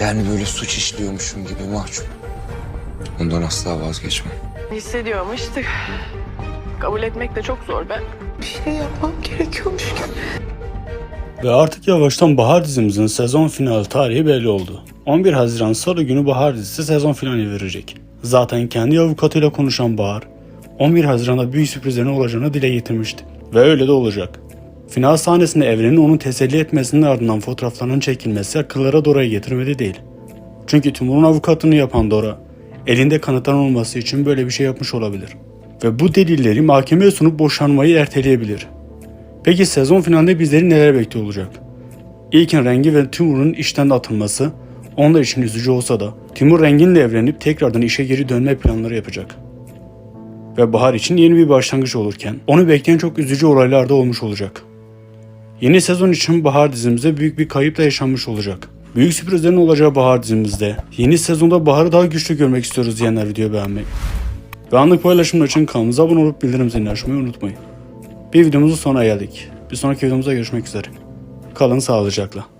Yani böyle suç işliyormuşum gibi mahcup. Ondan asla vazgeçmem. Hissediyorum işte. Kabul etmek de çok zor be. Bir şey yapmam gerekiyormuş gibi. Ve artık yavaştan Bahar dizimizin sezon finali tarihi belli oldu. 11 Haziran Salı günü Bahar dizisi sezon finali verecek. Zaten kendi avukatıyla konuşan Bahar, 11 Haziran'da büyük sürprizlerin olacağını dile getirmişti. Ve öyle de olacak. Final sahnesinde Evren'in onu teselli etmesinin ardından fotoğraflarının çekilmesi akıllara Dora'yı getirmedi değil. Çünkü Timur'un avukatlığını yapan Dora, elinde kanıtlar olması için böyle bir şey yapmış olabilir. Ve bu delilleri mahkemeye sunup boşanmayı erteleyebilir. Peki sezon finalinde bizleri neler bekliyor olacak? İlkin Rengi ve Timur'un işten atılması onlar için üzücü olsa da Timur Rengin'le evlenip tekrardan işe geri dönme planları yapacak. Ve Bahar için yeni bir başlangıç olurken onu bekleyen çok üzücü olaylar da olmuş olacak. Yeni sezon için Bahar dizimizde büyük bir kayıpla yaşanmış olacak. Büyük sürprizlerin olacağı Bahar dizimizde yeni sezonda Bahar'ı daha güçlü görmek istiyoruz diyenler videoyu beğenmeyi. Ve anlık paylaşımlar için kanalımıza abone olup bildirim zilini açmayı unutmayın. Bir videomuzun sonuna geldik. Bir sonraki videomuzda görüşmek üzere. Kalın sağlıcakla.